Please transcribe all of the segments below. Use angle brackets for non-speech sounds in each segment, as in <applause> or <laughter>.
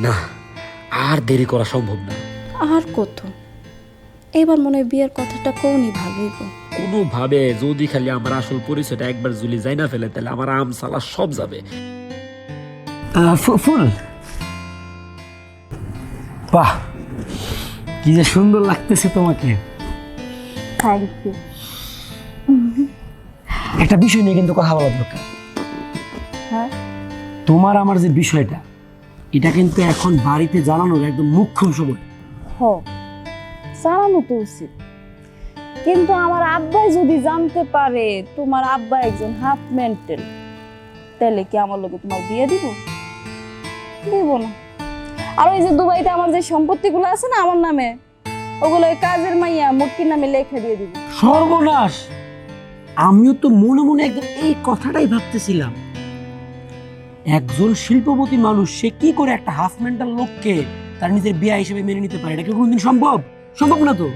না আর দেরি করা সম্ভব না। আর কত? এবার মনে হয় বিয়ের কথাটা কোনই ভালোইব কোনোভাবে যদি খালি আমার আসল পরিচয়টা একবার জুলি যাই না ফেলে তাহলে আমার আম সালা সব যাবে। ফুল! বাহ! কি যে সুন্দর লাগতেছে তোমাকে। থ্যাংক ইউ একটা বিষয় নিয়ে কিন্তু কথা বলা দরকার। হ্যাঁ? তোমার আমার যে বিষয়টা এটা কিন্তু এখন বাড়িতে জানানোর একদম মুখ্য সময়। হ জানানো তো উচিত। কিন্তু আমার আব্বাই যদি জানতে পারে তোমার আব্বা একজন হাফ মেন্টাল তাহলে কি আমার লোকে তোমার বিয়ে দিব? দিব না। আর ওই যে দুবাইতে আমার যে সম্পত্তিগুলো আছে না আমার নামে ওগুলো ওই কাজের মাইয়া মুটকির নামে লেখা দিয়ে দিব। সর্বনাশ! আমিও তো মনে মনে একদম এই কথাটাই ভাবতেছিলাম। একজন শিল্পপতি মানুষ সে কি করে একটা হাফ মেন্টাল লোককে তার নিজের বিয়া হিসেবে মেনে নিতে পারে? এটা কি কোনোদিন সম্ভব? সম্ভব না তো?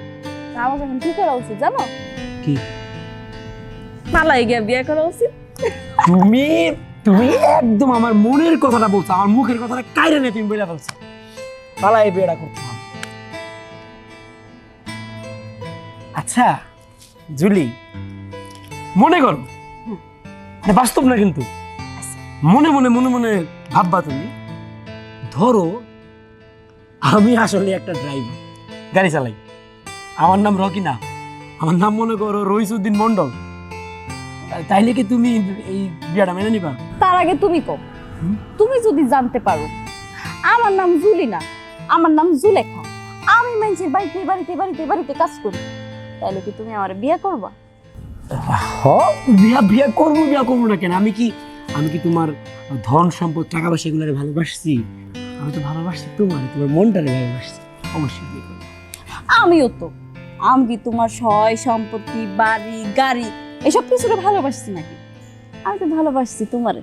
আমার এখন কি করা উচিত জানো? কি? পালাই গিয়া বিয়ে করা উচিত। তুমি তুমি একদম আমার মনের কথাটা বলছো আমার মুখের কথাটা কাইরে নিয়ে তুমি বলে ফেলছো। পালাই বিয়েটা করতে হবে। আচ্ছা জুলি মনে করো বাস্তব না কিন্তু? মনে মনে মনে মনে ভাববা তুমি ধরো আমি আসলে একটা ড্রাইভার গাড়ি চালাই। আমার নাম রকি না আমার নাম মনে করো রইসুদ্দিন মন্ডল তাইলে কি তুমি এই বিয়াটা মেনে নিবা? তার আগে তুমি কো তুমি যদি জানতে পারো আমার নাম জুলিনা আমার নাম জুলেখা। আমি মানুষের বাড়িতে বাড়িতে বাড়িতে বাড়িতে কাজ করি। তাহলে কি তুমি আমার বিয়ে করবা? হ বিয়া বিয়া করব বিয়া করব না কেন? আমি কি আমি কি তোমার ধন সম্পদ টাকা পয়সা এগুলো ভালোবাসছি? আমি তো ভালোবাসছি তোমার তোমার মনটারে ভালোবাসছি। অবশ্যই বিয়ে করব। আমিও তো। আমি কি তোমার সয় সম্পত্তি বাড়ি গাড়ি এসব কিছুটা ভালোবাসছি নাকি? আমি তো ভালোবাসছি তোমারে।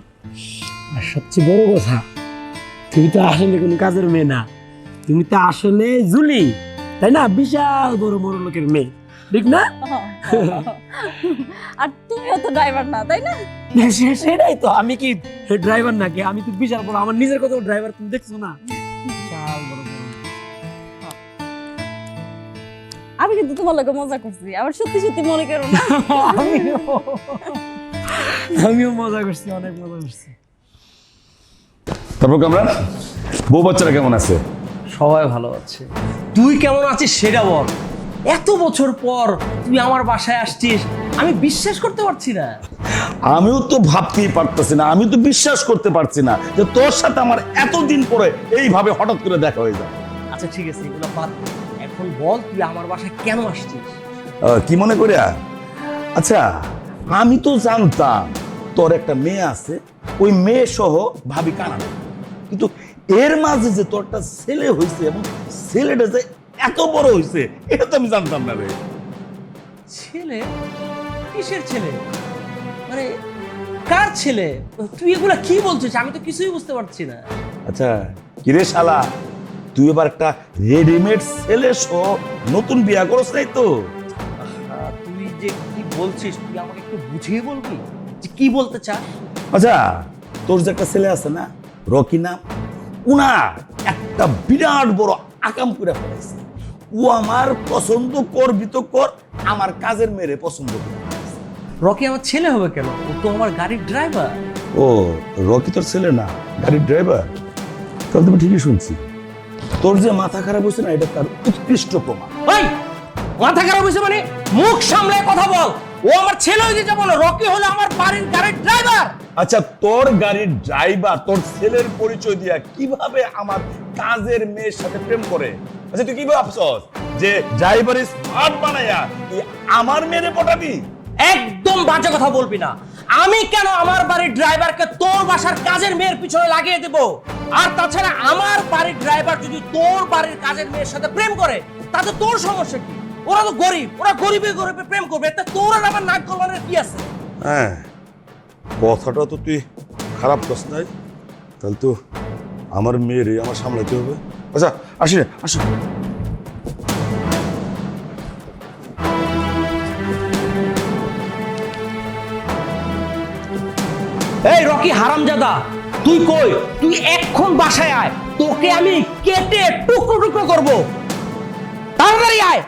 আর সবচেয়ে বড় কথা তুমি তো আসলে কোনো কাজের মেয়ে না। তুমি তো আসলে জুলি তাই না? বিশাল বড় বড় লোকের মেয়ে। ঠিক না? <laughs> আর তুমিও তো ড্রাইভার না তাই না? সেটাই তো আমি কি ড্রাইভার নাকি? আমি তো বিশাল বড় আমার নিজের কত ড্রাইভার তুমি দেখছ না? বিশাল বড় বড়। আমি কিন্তু তোমার লোকে মজা করছি আবার সত্যি সত্যি মনে করো না। আমিও আমিও মজা করছি অনেক মজা করছি। তারপর কামরান বউ বাচ্চারা কেমন আছে? সবাই ভালো আছে। তুই কেমন আছিস সেটা বল। এত বছর পর তুই আমার বাসায় আসছিস আমি বিশ্বাস করতে পারছি না। আমিও তো ভাবতেই পারতেছি না আমি তো বিশ্বাস করতে পারছি না যে তোর সাথে আমার এতদিন পরে এইভাবে হঠাৎ করে দেখা হয়ে যায় আচ্ছা ঠিক আছে এগুলো বাদ দে। এখন বল তুই আমার বাসায় কেন আসছিস? আহ, কি মনে করিয়া আচ্ছা আমি তো জানতাম তোর একটা মেয়ে আছে ওই মেয়ে সহ ভাবি কানাডা। কিন্তু এর মাঝে যে তোর একটা ছেলে হয়েছে এবং ছেলেটা যে এত বড় হয়েছে এটা তো আমি জানতাম না রে। ছেলে? কিসের ছেলে? মানে কার ছেলে? তুই এগুলা কি বলছিস? আমি তো কিছুই বুঝতে পারছি না। আচ্ছা কিরে শালা? তুই এবার একটা রেডিমেড ছেলে সহ নতুন বিয়া করছ নাই তো? তুই যে কি বলছিস? তুই আমাকে একটু বুঝিয়ে বলবি যে কি বলতে চাস? আচ্ছা তোর যে একটা ছেলে আছে না রকি নাম উনা একটা বিরাট বড় আকাম করে ফেলেছে ও আমার পছন্দ করবি তো কর আমার কাজের মেরে পছন্দ করে। রকি আমার ছেলে হবে কেন? ও তো আমার গাড়ির ড্রাইভার ও রকি তোর ছেলে না? গাড়ির ড্রাইভার তাহলে তুমি ঠিকই শুনছি। তোর যে মাথা খারাপ হয়েছে না এটা তার উৎকৃষ্ট প্রমাণ। ওই মাথা খারাপ হয়েছে মানে মুখ সামলে কথা বল। ও আমার ছেলে হয়ে যেটা বলো রকি হলো আমার বাড়ির গাড়ির ড্রাইভার আচ্ছা তোর গাড়ির ড্রাইভার তোর ছেলের পরিচয় দিয়া কীভাবে আমার কাজের মেয়ের সাথে প্রেম করে? আচ্ছা তুই কি ভাবছস যে ড্রাইভারের স্মার্ট বানায়া তুই আমার মেয়েরে পটাবি একদম বাজে কথা বলবি না। আমি কেন আমার বাড়ির ড্রাইভারকে তোর বাসার কাজের মেয়ের পিছনে লাগিয়ে দেব? আর তাছাড়া আমার বাড়ির ড্রাইভার যদি তোর বাড়ির কাজের মেয়ের সাথে প্রেম করে তাতে তোর সমস্যা কি? ওরা তো গরিব ওরা গরিবে গরিবে প্রেম করবে এতে তোর আর আমার নাক গলবানের কি আছে? হ্যাঁ কথাটা তো তুই খারাপ করছ নাই। তাহলে তো আমার মেয়েরে আমার সামলাতে হবে। আচ্ছা আসি রে আসি। এই রকি তুই কই? তুই এক্ষণ বাসায় আয়। তোকে আমি কেটে টুকরো টুকরো করব। তাড়াতাড়ি আয়।